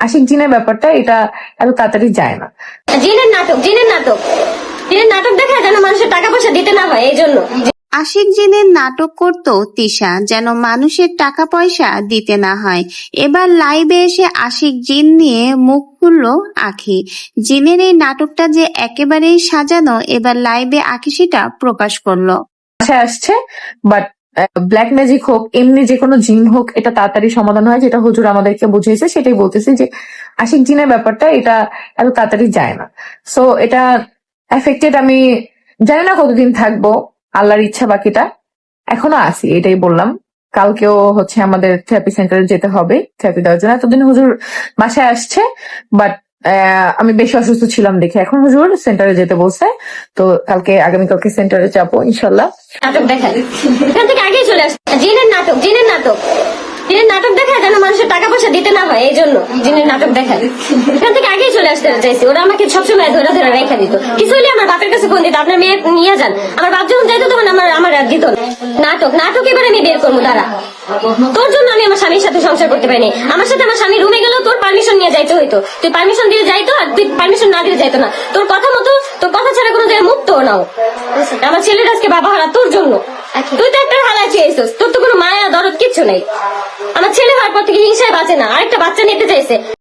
আশিক জিনের ব্যাপারটা এটা এত তাড়াতাড়ি যায় না। জিনের নাটক জিনের নাটক। জিনের নাটক দেখায় যেন মানুষের টাকা পয়সা দিতে না হয় এই জন্য। আশিক জিনের নাটক করত তিশা যেন মানুষের টাকা পয়সা দিতে না হয়। এবার লাইভে এসে আশিক জিন নিয়ে মুখ খুলল আখি। জিনের এই নাটকটা যে একেবারেই সাজানো এবার লাইভে আখি সেটা প্রকাশ করল। বাসায় আসছে বাট ব্ল্যাক ম্যাজিক হোক, এমনি যে কোনো জিন হোক, এটা তাড়াতাড়ি সমাধান হয়, যেটা হুজুর আমাদেরকে বুঝিয়েছে, সেটাই বলতেছি যে আশিক জিনের ব্যাপারটা এটা এত তাড়াতাড়ি যায় না। সো এটা এফেক্টেড আমি জানি না কতদিন থাকব, আল্লাহর ইচ্ছা বাকিটা। এখনও আসি এটাই বললাম। কালকেও হচ্ছে আমাদের থেরাপি সেন্টারে যেতে হবে থেরাপি দেওয়ার জন্য। এতদিন হুজুর বাসায় আসছে বাট আমি বেশি অসুস্থ ছিলাম দেখে। এখন হুজুর সেন্টারে যেতে বলছে। তো কালকে, আগামীকালকে সেন্টারে যাব, ইনশাল্লাহ। নাটক দেখা। এখান থেকে আগেই চলে আসছে জিনের নাটক জিনের নাটক। মানুষের টাকা পয়সা দিতে না হয় এই জন্য জিনের নাটক দেখায়। এখান থেকে আগেই চলে আসতে চাইছি। ওরা আমাকে সবসময় ধরে ধরে রেখা দিত। কিছু হলে আমার বাপের কাছে ফোন দিত, আপনার মেয়ে নিয়ে যান। আমার বাপ যখন যাইতো তখন আমার আমার আর দিত নাটক নাটক এবার আমি বের করব তারা তোর জন্য আমি আমার স্বামীর সাথে সংসার করতে পারিনি। আমার সাথে আমার স্বামী রুমে গেলেও তোর পারমিশন নিয়ে যাইতে হইতো। তুই পারমিশন দিয়ে যাইতো আর তুই পারমিশন না দিলে যাইতো না। তোর কথা মতো তোর কথা ছাড়া কোনো জায়গায় মুক্ত নাও। আমার ছেলের আজকে বাবা হারা তোর জন্য। তুই তো একটা হালা চেয়েছিস তোর তো কোনো কিচ্ছু নেই। আমার ছেলে হওয়ার পর থেকে হিংসায় বাঁচে না। আরেকটা বাচ্চা নিতে চাইছে।